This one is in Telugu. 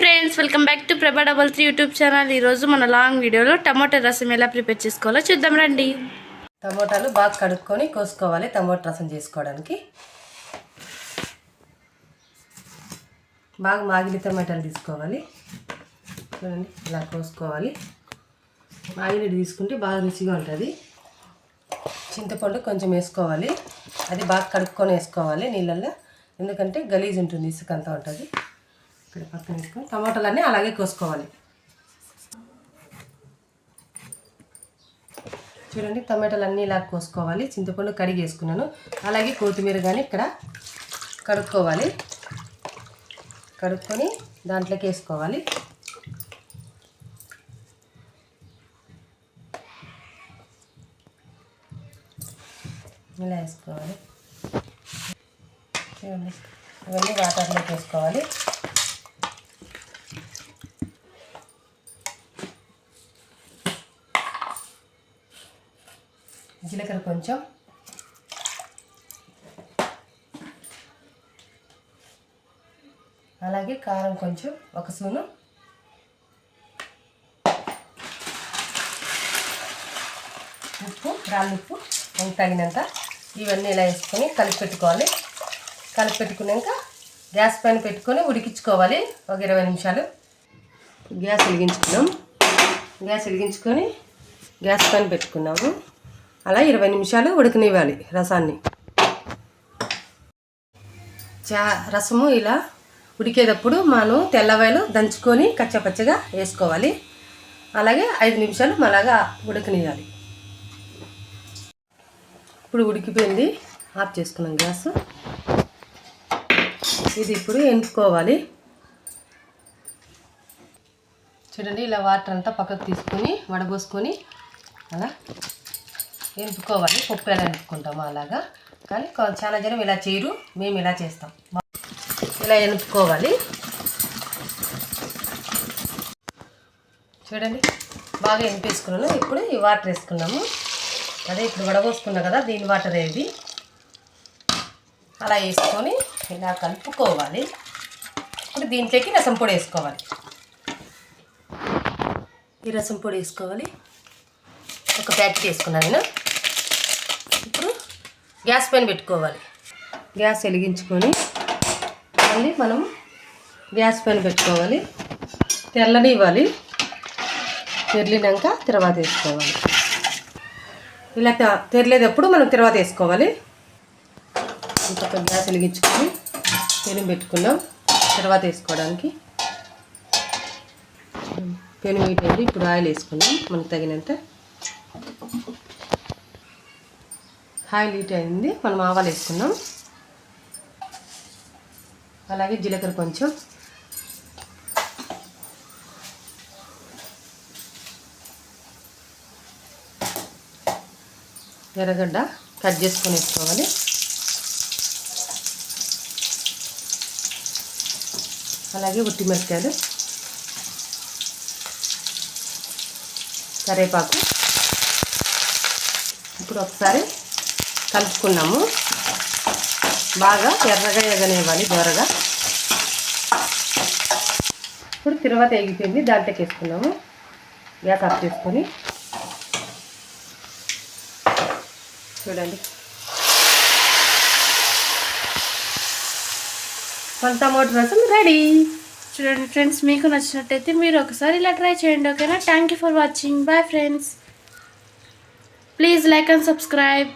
Welcome back to Prabha double three YouTube channel. ఈరోజు మన లాంగ్ వీడియోలో టమాటో రసం ఎలా ప్రిపేర్ చేసుకోవాలో చూద్దాం రండి. టమోటాలు బాగా కడుక్కొని కోసుకోవాలి టమోటా రసం చేసుకోవడానికి. బాగా మాగిలి టమాటాలు తీసుకోవాలి. చూడండి ఇలా కోసుకోవాలి. మాగిలి తీసుకుంటే బాగా రుచిగా ఉంటుంది. చింతపండు కొంచెం వేసుకోవాలి. అది బాగా కడుక్కొని వేసుకోవాలి నీళ్ళల్లో. ఎందుకంటే గలీజ్ ఉంటుంది ఇసుకంతా ఉంటుంది. ఇక్కడ పక్కన టమాటాలన్నీ అలాగే కోసుకోవాలి. చూడండి టమాటాలు అన్నీ ఇలా కోసుకోవాలి. చింతపండు కడిగేసుకున్నాను అలాగే కొత్తిమీర కానీ ఇక్కడ కడుక్కోవాలి. కడుక్కొని దాంట్లోకి వేసుకోవాలి. ఇలా వేసుకోవాలి. చూడండి ఇవన్నీ వాటర్లోకి వేసుకోవాలి. జీలకర్ర కొంచెం. అలాగే కారం కొంచెం ఒక స్పూను. ఉప్పు రాళ్ళుప్పు తగినంత. ఇవన్నీ ఇలా వేసుకొని కలిపి పెట్టుకోవాలి. కలిపి పెట్టుకున్నాక గ్యాస్ పైన పెట్టుకొని ఉడికించుకోవాలి. ఒక ఇరవై నిమిషాలు. గ్యాస్ వెలిగించుకున్నాం. గ్యాస్ వెలిగించుకొని గ్యాస్ పైన పెట్టుకున్నాము. అలా ఇరవై నిమిషాలు ఉడకనివ్వాలి రసాన్ని. చా రసము ఇలా ఉడికేటప్పుడు మనం తెల్లవాయలు దంచుకొని కచ్చపచ్చగా వేసుకోవాలి. అలాగే ఐదు నిమిషాలు మళ్ళాగా ఉడకనియాలి ఇప్పుడు ఉడికిపోయింది. ఆఫ్ చేసుకున్నాం గ్యాస్. ఇది ఇప్పుడు ఎంచుకోవాలి చూడండి ఇలా వాటర్ అంతా పక్కకు తీసుకొని వడబోసుకొని అలా ఎంపుకోవాలి పప్పు ఎలా ఎంపుకుంటాము అలాగా. కానీ చాలా జనం ఇలా చేయరు మేము ఇలా చేస్తాం. ఇలా ఎనుపుకోవాలి చూడండి బాగా ఎనిపేసుకున్నాను ఇప్పుడు ఈ వాటర్ వేసుకున్నాము. అదే ఇప్పుడు వడబోసుకున్నా కదా దీని వాటర్ ఏది? అలా వేసుకొని ఇలా కలుపుకోవాలి. ఇప్పుడు దీంట్లోకి రసం పొడి వేసుకోవాలి. ఈ రసం పొడి వేసుకోవాలి. ఒక ప్యాకెట్ వేసుకున్నాను నేను. గ్యాస్ పైన పెట్టుకోవాలి. గ్యాస్ వెలిగించుకొని మళ్ళీ మనం గ్యాస్ పైన పెట్టుకోవాలి. తెల్లని ఇవ్వాలి. తెరిలినాక తర్వాత వేసుకోవాలి. ఇలా తె- తెరలేటప్పుడు మనం తర్వాత వేసుకోవాలి. ఇంకొక గ్యాస్ వెలిగించుకొని పెను పెట్టుకున్నాం. తర్వాత వేసుకోవడానికి పెను హీట్ ఇప్పుడు ఆయిల్ వేసుకున్నాం. మనకు తగినంత ఆయిల్ హీట్ అయింది. మనం ఆవాలు వేసుకున్నాం అలాగే జీలకర్ర కొంచెం. ఎర్రగడ్డ కట్ చేసుకొని వేసుకోవాలి. అలాగే ఉట్టి కరేపాకు ఇప్పుడు ఒకసారి కలుపుకున్నాము. బాగా ఎర్రగా ఎగనివ్వాలి దోరగా. ఇప్పుడు తిరువాత ఎగిపోయింది దాంట్లోకి వేసుకున్నాము. గ్యాస్ ఆఫ్ చేసుకొని. చూడండి. మన టమాటో రసం రెడీ. చూడండి ఫ్రెండ్స్ మీకు నచ్చినట్టయితే మీరు ఒకసారి ఇలా ట్రై చేయండి ఓకేనా? Thank you for watching bye friends please like and subscribe